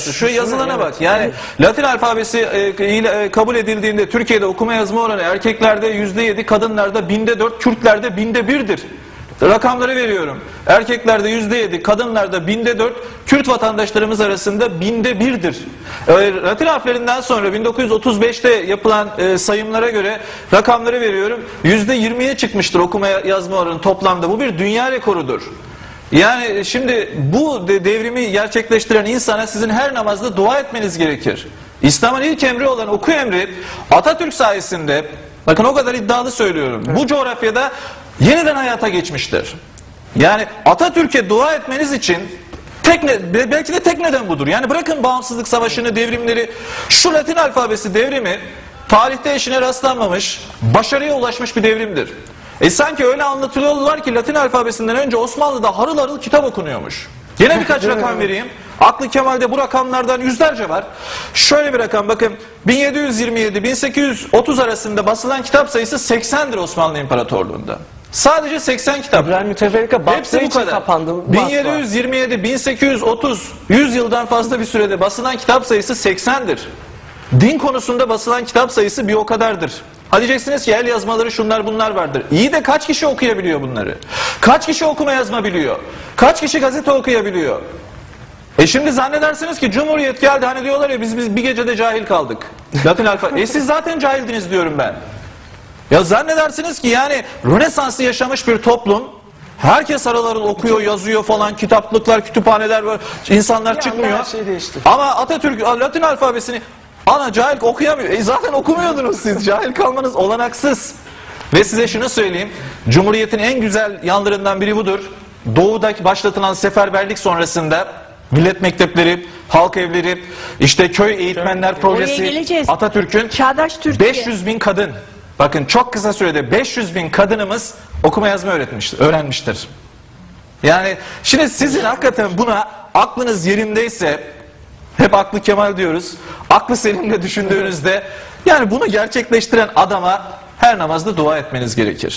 Şu yazılana bak. Yani Latin alfabesi e, ile e, kabul edildiğinde Türkiye'de okuma yazma oranı erkeklerde yüzde yedi, kadınlarda binde dört, Kürtlerde binde birdir. Rakamları veriyorum. Erkeklerde yüzde yedi, kadınlarda binde dört, Kürt vatandaşlarımız arasında binde birdir. E, Latin harflerinden sonra 1935'te yapılan e, sayımlara göre rakamları veriyorum. Yüzde yirmiye çıkmıştır okuma yazma oranı toplamda. Bu bir dünya rekorudur. Yani şimdi bu de- devrimi gerçekleştiren insana sizin her namazda dua etmeniz gerekir. İslam'ın ilk emri olan oku emri Atatürk sayesinde bakın o kadar iddialı söylüyorum. Bu coğrafyada yeniden hayata geçmiştir. Yani Atatürk'e dua etmeniz için tek ne- be- belki de tek neden budur. Yani bırakın bağımsızlık savaşını, devrimleri. Şu Latin alfabesi devrimi tarihte eşine rastlanmamış, başarıya ulaşmış bir devrimdir. E sanki öyle anlatılıyorlar ki Latin alfabesinden önce Osmanlı'da harıl harıl kitap okunuyormuş. Yine birkaç rakam vereyim. Aklı Kemal'de bu rakamlardan yüzlerce var. Şöyle bir rakam bakın 1727-1830 arasında basılan kitap sayısı 80'dir Osmanlı İmparatorluğu'nda. Sadece 80 kitap. İbrahim Müteferrika baktığı Hepsi bu kadar. kapandı. 1727, 1830, 100 yıldan fazla bir sürede basılan kitap sayısı 80'dir. Din konusunda basılan kitap sayısı bir o kadardır. Ha diyeceksiniz ki el yazmaları şunlar bunlar vardır. İyi de kaç kişi okuyabiliyor bunları? Kaç kişi okuma yazma biliyor? Kaç kişi gazete okuyabiliyor? E şimdi zannedersiniz ki Cumhuriyet geldi hani diyorlar ya biz, biz bir gecede cahil kaldık. Latin alfa. e siz zaten cahildiniz diyorum ben. Ya zannedersiniz ki yani Rönesans'ı yaşamış bir toplum herkes araları okuyor, yazıyor falan, kitaplıklar, kütüphaneler var. insanlar çıkmıyor. şey değişti. Ama Atatürk Latin alfabesini ana cahil okuyamıyor. E zaten okumuyordunuz siz. Cahil kalmanız olanaksız. Ve size şunu söyleyeyim. Cumhuriyetin en güzel yanlarından biri budur. Doğu'daki başlatılan seferberlik sonrasında millet mektepleri, halk evleri, işte köy eğitmenler projesi. Atatürk'ün Çağdaş Türkiye. 500 bin kadın. Bakın çok kısa sürede 500 bin kadınımız okuma yazma öğretmiştir, öğrenmiştir. Yani şimdi sizin hakikaten buna aklınız yerindeyse hep aklı kemal diyoruz. Aklı selimle düşündüğünüzde yani bunu gerçekleştiren adama her namazda dua etmeniz gerekir.